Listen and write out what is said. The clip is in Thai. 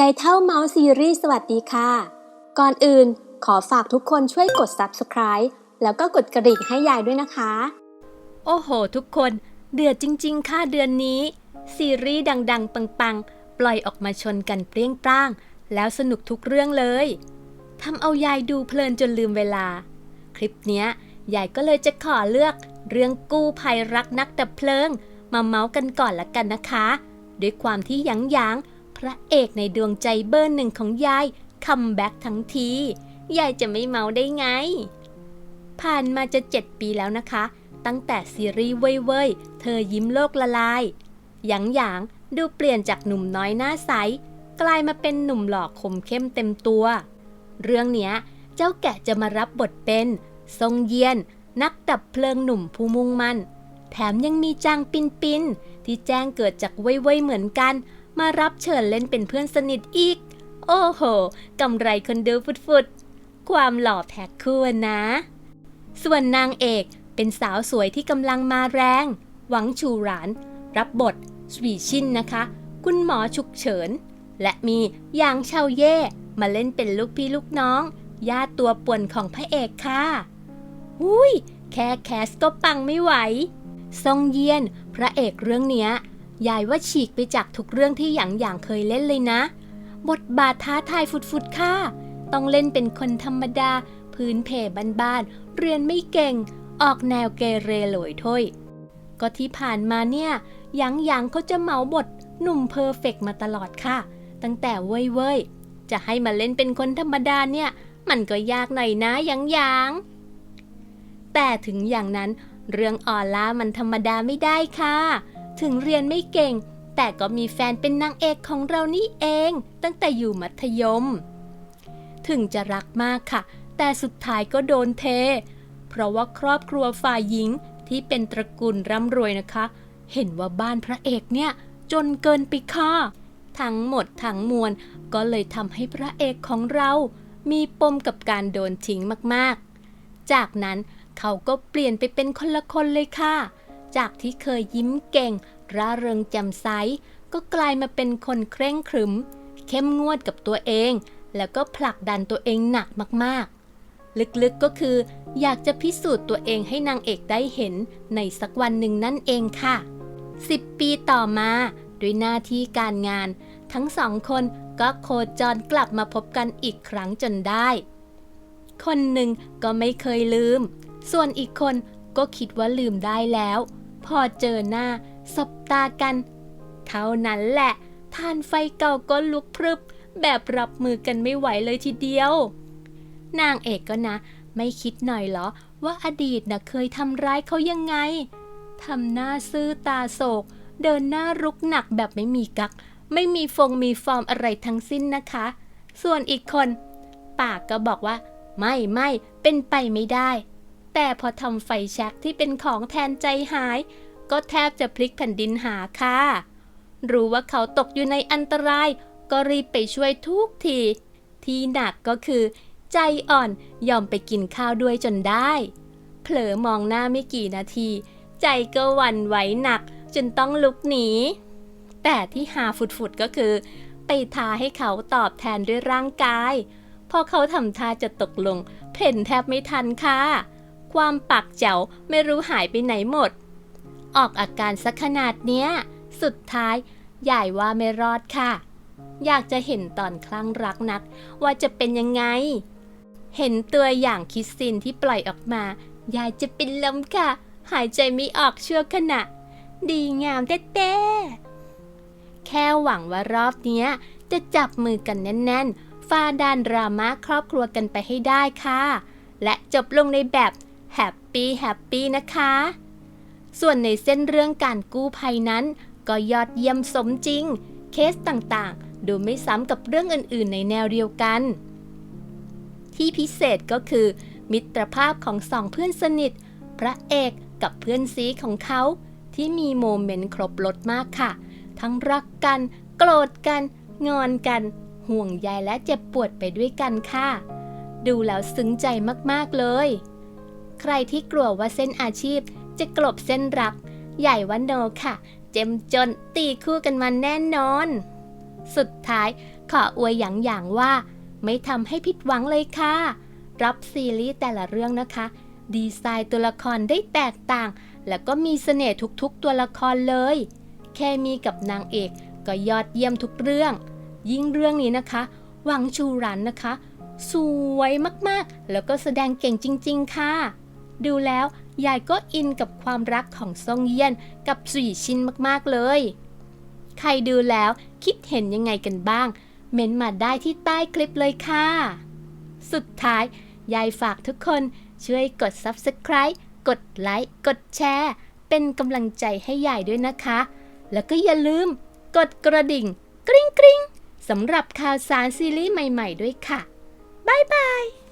ยายเท่าเมาส์ซีรีส์สวัสดีค่ะ ก่อนอื่นขอฝากทุกคนช่วยกด subscribe แล้วก็กดกระดิ่งให้ยายด้วยนะคะ โอ้โห ทุกคนเดือดจริง ๆ ค่ะเดือนนี้ ซีรีส์ดัง ๆ ปัง ๆ ปล่อยออกมาชนกันเปรี้ยงปร้าง แล้วสนุกทุกเรื่องเลยทำเอายายดูเพลินจนลืมเวลา คลิปเนี้ยยายก็เลยจะขอเลือกเรื่องกู้ภัยรักนักดับเพลิง มาเมาส์กันก่อนละกันนะคะ ด้วยความที่ยางยางๆ พระเอกในดวงใจเบอร์หนึ่งของยายคัมแบ็กทั้งที ยายจะไม่เมาได้ไง ผ่านมาจะเจ็ดปีแล้วนะคะ ตั้งแต่ซีรีส์เว่ยเว่ยเธอยิ้มโลกละลาย หยางหยางดูเปลี่ยนจากหนุ่มน้อยหน้าใส กลายมาเป็นหนุ่มหล่อคมเข้มเต็มตัว เรื่องเนี้ย เจ้าแกะจะมารับบทเป็น ทรงเยียน นักดับเพลิงหนุ่มผู้มุ่งมั่น แถมยังมีจางปินปินที่แจ้งเกิดจากเว่ยเว่ยเหมือนกัน มารับเชิญเล่นเป็นเพื่อนสนิทอีก โอ้โหกำไรคนดูฟุดๆ ความหล่อแพ็คคู่นะ ส่วนนางเอกเป็นสาวสวยที่กำลังมาแรง หวังชูหราน รับบทสวีชินนะคะ คุณหมอฉุกเฉิน และมียางเชาเย่มาเล่นเป็นลูกพี่ลูกน้อง ญาติตัวป่วนของพระเอกค่ะอุ้ยแค่แคสก็ปังไม่ไหว ซงเยียน พระเอกเรื่องเนี้ย ยายว่าฉีกไปจากทุกเรื่องที่หยางหยางเคยเล่นเลยนะ บทบาทท้าทายฟุดๆค่ะ ต้องเล่นเป็นคนธรรมดา พื้นเพบ้านๆ เรียนไม่เก่ง ออกแนวเกเรหลอยถ้วยก็ที่ผ่านมาเนี่ยหยางหยางเขาจะเหมาบทหนุ่มเพอร์เฟกมาตลอดค่ะ ตั้งแต่เว้ยเว้ยๆจะให้มาเล่นเป็นคนธรรมดาเนี่ย มันก็ยากหน่อยนะหยางหยางแต่ถึงอย่างนั้นเรื่องออล่ามันธรรมดาไม่ได้ค่ะ ถึงเรียนไม่เก่ง แต่ก็มีแฟนเป็นนางเอกของเรานี่เอง ตั้งแต่อยู่มัธยม ถึงจะรักมากค่ะ แต่สุดท้ายก็โดนเท เพราะว่าครอบครัวฝ่ายหญิงที่เป็นตระกูลร่ำรวยนะคะ เห็นว่าบ้านพระเอกเนี่ย จนเกินไปค่ะทั้งหมดทั้งมวลก็เลยทำให้พระเอกของเรา มีปมกับการโดนทิ้งมากๆ จากนั้นเขาก็เปลี่ยนไปเป็นคนละคนเลยค่ะ จากที่เคยยิ้มเก่ง ร่าเริงแจ่มใส ก็กลายมาเป็นคนเคร่งขรึม เข้มงวดกับตัวเอง แล้วก็ผลักดันตัวเองหนักมากๆ ลึกๆก็คือ อยากจะพิสูจน์ตัวเองให้นางเอกได้เห็นในสักวันหนึ่งนั่นเองค่ะ10ปีต่อมาด้วยหน้าที่การงาน ทั้งสองคนก็โคจรกลับมาพบกันอีกครั้งจนได้ คนหนึ่งก็ไม่เคยลืม ส่วนอีกคนก็คิดว่าลืมได้แล้ว พอเจอหน้า สบตากัน เท่านั้นแหละทานไฟเก่าก็ลุกพรึบ แบบรับมือกันไม่ไหวเลยทีเดียว นางเอกก็นะ ไม่คิดหน่อยเหรอ ว่าอดีตนะเคยทำร้ายเขายังไงทำหน้าซื่อตาโศก เดินหน้ารุกหนักแบบไม่มีกัก ไม่มีฟงมีฟอร์มอะไรทั้งสิ้นนะคะ ส่วนอีกคน ปากก็บอกว่า ไม่ไม่เป็นไปไม่ได้ แต่พอทำไฟแช็กที่เป็นของแทนใจหาย ก็แทบจะพลิกแผ่นดินหาค่ะ รู้ว่าเขาตกอยู่ในอันตราย ก็รีบไปช่วยทุกที ที่หนักก็คือ ใจอ่อนยอมไปกินข้าวด้วยจนได้ เผลอมองหน้าไม่กี่นาที ใจก็หวั่นไหวหนักจนต้องลุกหนี แต่ที่หาฟุดๆก็คือ ไปทาให้เขาตอบแทนด้วยร่างกาย พอเขาทำท่าจะตกลง เพ่นแทบไม่ทันค่ะ ความปักเจ๋วไม่รู้หายไปไหนหมด ออกอาการสักขนาดเนี้ย สุดท้ายยายว่าไม่รอดค่ะ อยากจะเห็นตอนคลั่งรักนัก ว่าจะเป็นยังไง เห็นตัวอย่างคิสซินที่ปล่อยออกมายายจะเป็นลมค่ะ หายใจไม่ออกชั่วขณะ ดีงามแต้แค่หวังว่ารอบเนี้ยจะจับมือกันแน่นๆฟาดานดราม่าครอบครัวกันไปให้ได้ค่ะ และจบลงในแบบ แฮปปี้แฮปปี้นะคะ ส่วนในเส้นเรื่องการกู้ภัยนั้น ก็ยอดเยี่ยมสมจริง เคสต่างๆ ดูไม่ซ้ำกับเรื่องอื่นๆ ในแนวเดียวกัน ที่พิเศษก็คือ มิตรภาพของสองเพื่อนสนิท พระเอกกับเพื่อนซีของเขา ที่มีโมเมนต์ครบรถมากค่ะ ทั้งรักกัน โกรธกัน งอนกัน ห่วงใยและเจ็บปวดไปด้วยกันค่ะ ดูแล้วซึ้งใจมากๆเลย ใครที่กลัวว่าเส้นอาชีพ จะกลบเส้นรัก ใหญ่ว่าโนค่ะ เจ็มจนตีคู่กันมาแน่นอน สุดท้ายขออวยอย่างอย่างว่า ไม่ทำให้ผิดหวังเลยค่ะ รับซีรีส์แต่ละเรื่องนะคะ ดีไซน์ตัวละครได้แตกต่าง แล้วก็มีเสน่ห์ทุกๆตัวละครเลยแค่มีกับนางเอกก็ยอดเยี่ยมทุกเรื่อง ยิ่งเรื่องนี้นะคะ หวังชูรันนะคะ สวยมากๆ แล้วก็แสดงเก่งจริง ๆ ค่ะ ดูแล้วยายก็อินกับความรักของซงเยียนกับสุยชินมากๆเลย ใครดูแล้วคิดเห็นยังไงกันบ้าง เม้นมาได้ที่ใต้คลิปเลยค่ะ สุดท้าย ยายฝากทุกคนช่วยกด Subscribe กดไลค์ กดแชร์ เป็นกำลังใจให้ยายด้วยนะคะ แล้วก็อย่าลืมกดกระดิ่ง กริ๊งกริ๊งสำหรับข่าวสารซีรีส์ใหม่ ๆ ด้วยค่ะ บ๊ายบาย